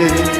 কি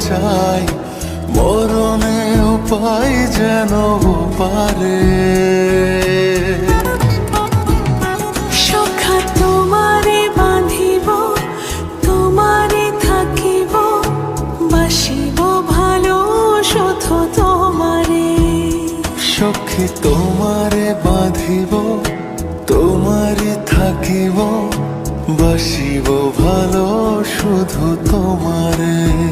তোমারে গোছাই মরণে উপায় যেন পারে। সখা তোমারে বাঁধিব তোমারে থাকিব বাসিব ভালো শুধু তোমারে।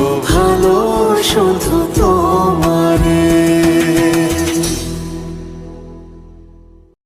ভালো শুধু তোমারে।